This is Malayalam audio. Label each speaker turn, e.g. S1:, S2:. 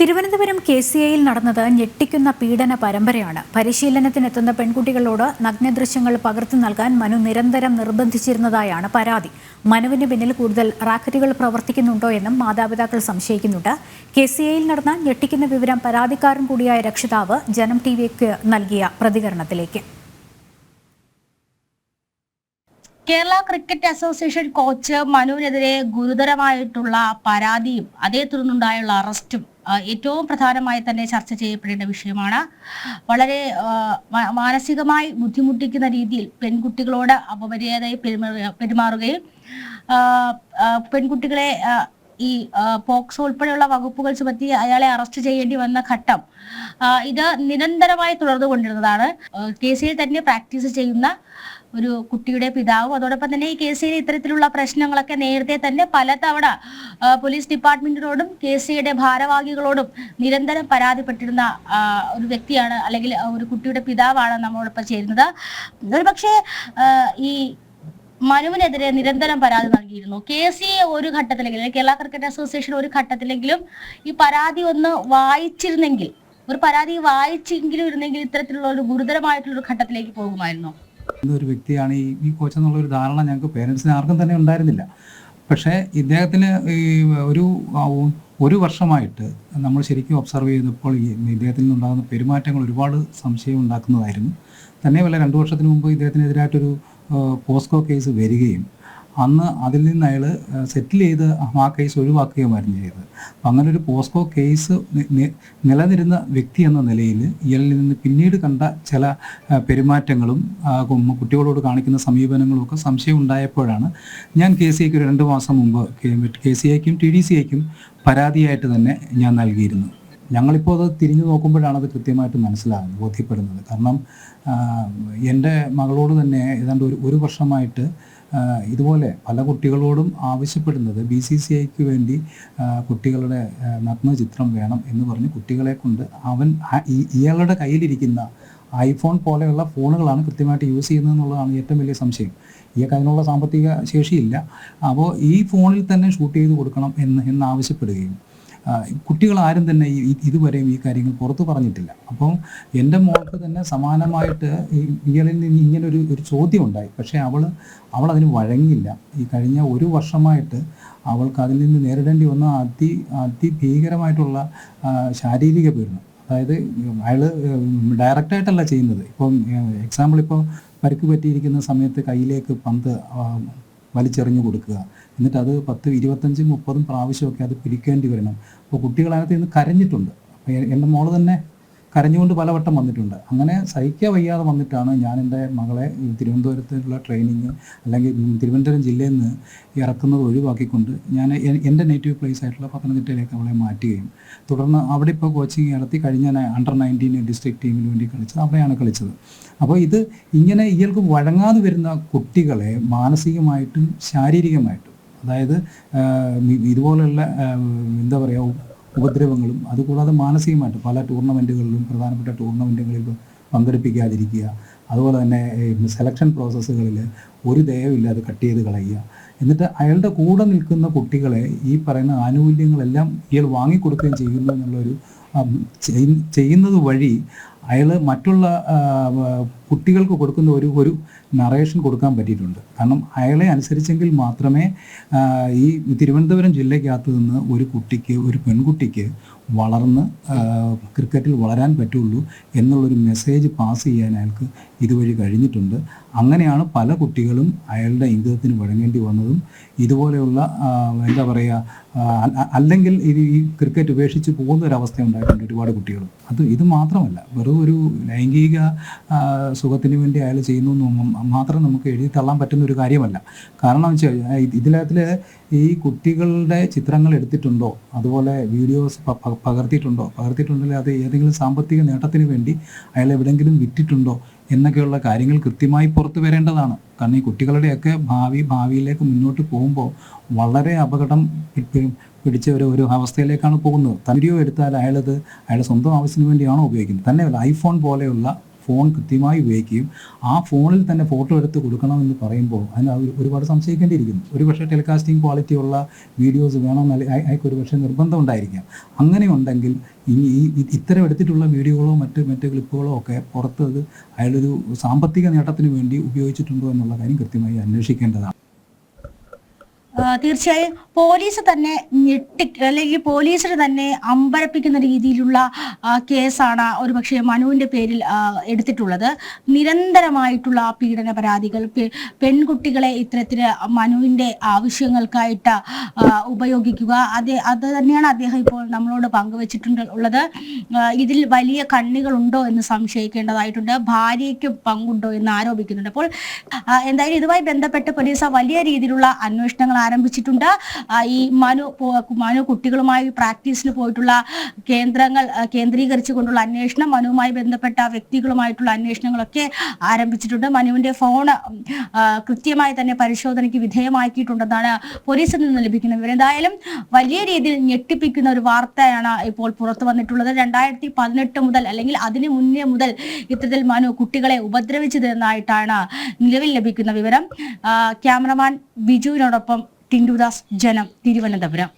S1: തിരുവനന്തപുരം കെ സി ഐയിൽ നടന്നത് ഞെട്ടിക്കുന്ന പീഡന പരമ്പരയാണ്. പരിശീലനത്തിനെത്തുന്ന പെൺകുട്ടികളോട് നഗ്നദൃശ്യങ്ങൾ പകർത്തി നൽകാൻ മനു നിരന്തരം നിർബന്ധിച്ചിരുന്നതായാണ് പരാതി. മനുവിന് പിന്നിൽ കൂടുതൽ റാക്കറ്റുകൾ പ്രവർത്തിക്കുന്നുണ്ടോ എന്നും മാതാപിതാക്കൾ സംശയിക്കുന്നുണ്ട്. കെ സി ഐയിൽ നടന്ന ഞെട്ടിക്കുന്ന വിവരം പരാതിക്കാരൻ കൂടിയായ രക്ഷിതാവ് ജനം ടി വിക്ക് നൽകിയ പ്രതികരണത്തിലേക്ക്.
S2: കേരള ക്രിക്കറ്റ് അസോസിയേഷൻ കോച്ച് മനുവിനെതിരെ ഗുരുതരമായിട്ടുള്ള പരാതിയും അതേ തുടർന്നുണ്ടായുള്ള അറസ്റ്റും ഏറ്റവും പ്രധാനമായി തന്നെ ചർച്ച ചെയ്യപ്പെടേണ്ട വിഷയമാണ്. വളരെ മാനസികമായി ബുദ്ധിമുട്ടിക്കുന്ന രീതിയിൽ പെൺകുട്ടികളോട് അപമര്യാദയായി പെരുമാറുക- പെരുമാറുകയും പെൺകുട്ടികളെ ഈ പോക്സോ ഉൾപ്പെടെയുള്ള വകുപ്പുകൾ ചുമത്തി അയാളെ അറസ്റ്റ് ചെയ്യേണ്ടി വന്ന ഘട്ടം ഇത് നിരന്തരമായി തുടർന്നുകൊണ്ടിരുന്നതാണ്. കേസിൽ തന്നെ പ്രാക്ടീസ് ചെയ്യുന്ന ഒരു കുട്ടിയുടെ പിതാവും. അതോടൊപ്പം തന്നെ ഈ കേസിൽ ഇത്തരത്തിലുള്ള പ്രശ്നങ്ങളൊക്കെ നേരത്തെ തന്നെ പലതവണ പോലീസ് ഡിപ്പാർട്ട്മെന്റിനോടും കെ ഭാരവാഹികളോടും നിരന്തരം പരാതിപ്പെട്ടിരുന്ന ഒരു വ്യക്തിയാണ് അല്ലെങ്കിൽ ഒരു കുട്ടിയുടെ പിതാവാണ് നമ്മളോടൊപ്പം ചേരുന്നത്. ഒരുപക്ഷെ പക്ഷേ ഈ മനുവിനെതിരെ നിരന്തരം പരാതി നൽകിയിരുന്നു. കെ സി ഒരു ഘട്ടത്തിലെങ്കിലും കേരള ക്രിക്കറ്റ് അസോസിയേഷൻ ഒരു ഘട്ടത്തിലെങ്കിലും ഈ പരാതി ഒന്ന് വായിച്ചിരുന്നെങ്കിൽ ഒരു പരാതി വായിച്ചെങ്കിലും ഇരുന്നെങ്കിൽ ഇത്തരത്തിലുള്ള ഒരു ഗുരുതരമായിട്ടുള്ള ഒരു ഘട്ടത്തിലേക്ക് പോകുമായിരുന്നു.
S3: ഒരു വ്യക്തിയാണ് ഈ ഈ കോച്ച് എന്നുള്ള ഒരു ധാരണ ഞങ്ങൾക്ക് പേരൻസിന് ആർക്കും തന്നെ ഉണ്ടായിരുന്നില്ല. പക്ഷേ ഇദ്ദേഹത്തിന് ഈ ഒരു ഒരു വർഷമായിട്ട് നമ്മൾ ശരിക്കും ഒബ്സർവ് ചെയ്തപ്പോൾ ഈ ഇദ്ദേഹത്തിൽ നിന്നുണ്ടാകുന്ന പെരുമാറ്റങ്ങൾ ഒരുപാട് സംശയം ഉണ്ടാക്കുന്നതായിരുന്നു. തന്നെയുമല്ല രണ്ടു വർഷത്തിന് മുമ്പ് ഇദ്ദേഹത്തിനെതിരായിട്ടൊരു പോസ്കോ കേസ് വരികയും അന്ന് അതിൽ നിന്ന് അയാൾ സെറ്റിൽ ചെയ്ത് ആ കേസ് ഒഴിവാക്കുകയുമായിരുന്നു ചെയ്തത്. അപ്പം അങ്ങനെ ഒരു പോസ്കോ കേസ് നിലനിരുന്ന വ്യക്തി എന്ന നിലയിൽ ഇയാളിൽ നിന്ന് പിന്നീട് കണ്ട ചില പെരുമാറ്റങ്ങളും കുട്ടികളോട് കാണിക്കുന്ന സമീപനങ്ങളും ഒക്കെ സംശയം ഉണ്ടായപ്പോഴാണ് ഞാൻ കെ സി ഐക്ക് രണ്ട് മാസം മുമ്പ് കെ സി ഐക്കും ടി ഡി സി ഐക്കും പരാതിയായിട്ട് തന്നെ ഞാൻ നൽകിയിരുന്നു. ഞങ്ങളിപ്പോൾ അത് തിരിഞ്ഞു നോക്കുമ്പോഴാണ് അത് കൃത്യമായിട്ട് മനസ്സിലാകുന്നത് ബോധ്യപ്പെടുന്നത്. കാരണം എന്റെ മകളോട് തന്നെ ഏതാണ്ട് ഒരു ഒരു വർഷമായിട്ട് ഇതുപോലെ പല കുട്ടികളോടും ആവശ്യപ്പെടുന്നത് ബി സി സി ഐക്ക് വേണ്ടി കുട്ടികളുടെ നഗ്നചിത്രം നഗ്ന ചിത്രം വേണം എന്ന് പറഞ്ഞ് കുട്ടികളെ കൊണ്ട് അവൻ ഇയാളുടെ കയ്യിലിരിക്കുന്ന ഐഫോൺ പോലെയുള്ള ഫോണുകളാണ് കൃത്യമായിട്ട് യൂസ് ചെയ്യുന്നത് എന്നുള്ളതാണ് ഏറ്റവും വലിയ സംശയം. ഇയാൾക്ക് അതിനുള്ള സാമ്പത്തിക ശേഷിയില്ല. അപ്പോൾ ഈ ഫോണിൽ തന്നെ ഷൂട്ട് ചെയ്ത് കൊടുക്കണം എന്ന് എന്ന് ആവശ്യപ്പെടുകയും. ആ, കുട്ടികൾ ആരും തന്നെ ഇതുവരെയും ഈ കാര്യങ്ങൾ പുറത്തു പറഞ്ഞിട്ടില്ല. അപ്പം എന്റെ മോൾക്ക് തന്നെ സമാനമായിട്ട് ഇയാളിൽ നിന്ന് ഇങ്ങനെ ഒരു ഒരു ചോദ്യം ഉണ്ടായി പക്ഷേ അവൾ അവൾ അതിന് വഴങ്ങിയില്ല. ഈ കഴിഞ്ഞ ഒരു വർഷമായിട്ട് അവൾക്ക് അതിൽ നിന്ന് നേരിടേണ്ടി വന്ന അതി അതിഭീകരമായിട്ടുള്ള ശാരീരിക പീഡനം. അതായത് അയാൾ ഡയറക്റ്റായിട്ടല്ല ചെയ്യുന്നത്. ഇപ്പം എക്സാമ്പിൾ ഇപ്പോൾ പരിക്ക് പറ്റിയിരിക്കുന്ന സമയത്ത് കയ്യിലേക്ക് പന്ത് വലിച്ചെറിഞ്ഞു കൊടുക്കുക. എന്നിട്ട് അത് പത്ത് ഇരുപത്തഞ്ചും മുപ്പതും പ്രാവശ്യമൊക്കെ അത് പിടിക്കേണ്ടി വരണം. അപ്പോൾ കുട്ടികളതിനകത്ത് ഇന്ന് കരഞ്ഞിട്ടുണ്ട്. അപ്പോൾ എന്റെ മോൾ തന്നെ കരഞ്ഞുകൊണ്ട് പലവട്ടം വന്നിട്ടുണ്ട്. അങ്ങനെ സഹിക്കാൻ വയ്യാതെ വന്നിട്ടാണ് ഞാൻ എന്റെ മകളെ തിരുവനന്തപുരത്തുള്ള ട്രെയിനിങ് അല്ലെങ്കിൽ തിരുവനന്തപുരം ജില്ലയിൽ നിന്ന് ഇറക്കുന്നത് ഒഴിവാക്കിക്കൊണ്ട് ഞാൻ എന്റെ നേറ്റീവ് പ്ലേസ് ആയിട്ടുള്ള പത്തനംതിട്ടയിലേക്ക് അവളെ മാറ്റുകയും തുടർന്ന് അവിടെ ഇപ്പോൾ കോച്ചിങ് നടത്തി കഴിഞ്ഞ അണ്ടർ നയന്റീൻ ഡിസ്ട്രിക്ട് ടീമിന് വേണ്ടി കളിച്ചത് അവിടെയാണ് കളിച്ചത്. അപ്പോൾ ഇത് ഇങ്ങനെ ഇയാൾക്ക് വഴങ്ങാതെ വരുന്ന കുട്ടികളെ മാനസികമായിട്ടും ശാരീരികമായിട്ടും അതായത് ഇതുപോലെയുള്ള എന്താ പറയുക ഉപദ്രവങ്ങളും അതുകൂടാതെ മാനസികമായിട്ട് പല ടൂർണമെന്റുകളിലും പ്രധാനപ്പെട്ട ടൂർണമെന്റുകളിൽ പങ്കെടുപ്പിക്കാതിരിക്കുക. അതുപോലെ തന്നെ സെലക്ഷൻ പ്രോസസ്സുകളിൽ ഒരു ദയവില്ലാതെ കട്ട് ചെയ്ത് കളയുക. എന്നിട്ട് അയാളുടെ കൂടെ നിൽക്കുന്ന കുട്ടികളെ ഈ പറയുന്ന ആനുകൂല്യങ്ങളെല്ലാം ഇയാൾ വാങ്ങിക്കൊടുക്കുകയും ചെയ്യുന്നു എന്നുള്ളൊരു ചെയ്യുന്നത് വഴി അയാൾ മറ്റുള്ള കുട്ടികൾക്ക് കൊടുക്കുന്ന ഒരു ഒരു നറേഷൻ കൊടുക്കാൻ പറ്റിയിട്ടുണ്ട്. കാരണം അയാളെ അനുസരിച്ചെങ്കിൽ മാത്രമേ ഈ തിരുവനന്തപുരം ജില്ലയ്ക്കകത്ത് നിന്ന് ഒരു കുട്ടിക്ക് ഒരു പെൺകുട്ടിക്ക് വളർന്ന് ക്രിക്കറ്റിൽ വളരാൻ പറ്റുള്ളൂ എന്നുള്ളൊരു മെസ്സേജ് പാസ് ചെയ്യാൻ അയാൾക്ക് ഇതുവഴി കഴിഞ്ഞിട്ടുണ്ട്. അങ്ങനെയാണ് പല കുട്ടികളും അയാളുടെ ഇംഗിതത്തിന് വഴങ്ങേണ്ടി വന്നതും. ഇതുപോലെയുള്ള എന്താ പറയുക അല്ലെങ്കിൽ ഇത് ഈ ക്രിക്കറ്റ് ഉപേക്ഷിച്ച് പോകുന്ന ഒരു അവസ്ഥ ഉണ്ടായിട്ടുണ്ട് ഒരുപാട് കുട്ടികൾ. അത് ഇത് മാത്രമല്ല വെറും ഒരു ലൈംഗിക സുഖത്തിന് വേണ്ടി അയാൾ ചെയ്യുന്നു എന്ന് മാത്രം നമുക്ക് എഴുതി തള്ളാൻ പറ്റുന്ന ഒരു കാര്യമല്ല. കാരണം വെച്ചാൽ ഇതിനകത്തിൽ ഈ കുട്ടികളുടെ ചിത്രങ്ങൾ എടുത്തിട്ടുണ്ടോ? അതുപോലെ വീഡിയോസ് പകർത്തിയിട്ടുണ്ടോ? പകർത്തിയിട്ടുണ്ടെങ്കിൽ അത് ഏതെങ്കിലും സാമ്പത്തിക നേട്ടത്തിന് വേണ്ടി അയാൾ എവിടെയെങ്കിലും വിറ്റിട്ടുണ്ടോ? എന്നൊക്കെയുള്ള കാര്യങ്ങൾ കൃത്യമായി പുറത്തു വരേണ്ടതാണ്. കാരണം ഈ കുട്ടികളുടെയൊക്കെ ഭാവി ഭാവിയിലേക്ക് മുന്നോട്ട് പോകുമ്പോൾ വളരെ അപകടം പിടിച്ച ഒരു ഒരു അവസ്ഥയിലേക്കാണ് പോകുന്നത്. വീഡിയോ എടുത്താൽ അയാളത് അയാളുടെ സ്വന്തം ആവശ്യത്തിന് വേണ്ടിയാണോ ഉപയോഗിക്കുന്നത്? തന്നെയല്ല ഐഫോൺ പോലെയുള്ള ഫോൺ കൃത്യമായി ഉപയോഗിക്കുകയും ആ ഫോണിൽ തന്നെ ഫോട്ടോ എടുത്ത് കൊടുക്കണമെന്ന് പറയുമ്പോൾ അതിന് ഒരുപാട് സംശയിക്കേണ്ടിയിരിക്കുന്നു. ഒരുപക്ഷെ ടെലികാസ്റ്റിംഗ് ക്വാളിറ്റി ഉള്ള വീഡിയോസ് വേണമെന്ന് അയക്ക് ഒരുപക്ഷെ നിർബന്ധം ഉണ്ടായിരിക്കാം. അങ്ങനെ ഉണ്ടെങ്കിൽ ഇനി ഈ ഇത്തരം എടുത്തിട്ടുള്ള വീഡിയോകളോ മറ്റ് മറ്റ് ക്ലിപ്പുകളോ ഒക്കെ പുറത്ത് അയാളൊരു സാമ്പത്തിക നേട്ടത്തിന് വേണ്ടി ഉപയോഗിച്ചിട്ടുണ്ടോ എന്നുള്ള കാര്യം കൃത്യമായി അന്വേഷിക്കേണ്ടതാണ്.
S2: തീർച്ചയായും പോലീസ് തന്നെ ഞെട്ടി അല്ലെങ്കിൽ പോലീസിന് തന്നെ അമ്പരപ്പിക്കുന്ന രീതിയിലുള്ള കേസാണ് ഒരു പക്ഷേ മനുവിന്റെ പേരിൽ എടുത്തിട്ടുള്ളത്. നിരന്തരമായിട്ടുള്ള പീഡന പരാതികൾ പെൺകുട്ടികളെ ഇത്തരത്തിൽ മനുവിന്റെ ആവശ്യങ്ങൾക്കായിട്ട് ഉപയോഗിക്കുക. അത് അത് തന്നെയാണ് അദ്ദേഹം ഇപ്പോൾ നമ്മളോട് പങ്കുവച്ചിട്ടുണ്ട് ഉള്ളത്. ഇതിൽ വലിയ കണ്ണികളുണ്ടോ എന്ന് സംശയിക്കേണ്ടതായിട്ടുണ്ട്. ഭാര്യയ്ക്ക് പങ്കുണ്ടോ എന്ന് ആരോപിക്കുന്നുണ്ട്. അപ്പോൾ എന്തായാലും ഇതുമായി ബന്ധപ്പെട്ട് പോലീസ് വലിയ രീതിയിലുള്ള അന്വേഷണങ്ങൾ ആരംഭിച്ചിട്ടുണ്ട് ആ, ഈ മനു മനു കുട്ടികളുമായി പ്രാക്ടീസിന് പോയിട്ടുള്ള കേന്ദ്രങ്ങൾ കേന്ദ്രീകരിച്ചു കൊണ്ടുള്ള അന്വേഷണം മനുവുമായി ബന്ധപ്പെട്ട വ്യക്തികളുമായിട്ടുള്ള അന്വേഷണങ്ങളൊക്കെ ആരംഭിച്ചിട്ടുണ്ട്. മനുവിന്റെ ഫോൺ കൃത്യമായി തന്നെ പരിശോധനയ്ക്ക് വിധേയമാക്കിയിട്ടുണ്ടെന്നാണ് പോലീസിൽ നിന്ന് ലഭിക്കുന്ന വിവരം. എന്തായാലും വലിയ രീതിയിൽ ഞെട്ടിപ്പിക്കുന്ന ഒരു വാർത്തയാണ് ഇപ്പോൾ പുറത്തു വന്നിട്ടുള്ളത്. രണ്ടായിരത്തി പതിനെട്ട് മുതൽ അല്ലെങ്കിൽ അതിന് മുന്നേ മുതൽ ഇത്തരത്തിൽ മനു കുട്ടികളെ ഉപദ്രവിച്ചതെന്നായിട്ടാണ് നിലവിൽ ലഭിക്കുന്ന വിവരം. ക്യാമറമാൻ ബിജുവിനോടൊപ്പം ടിൻഡുദാസ് ജനം തിരുവനന്തപുരം.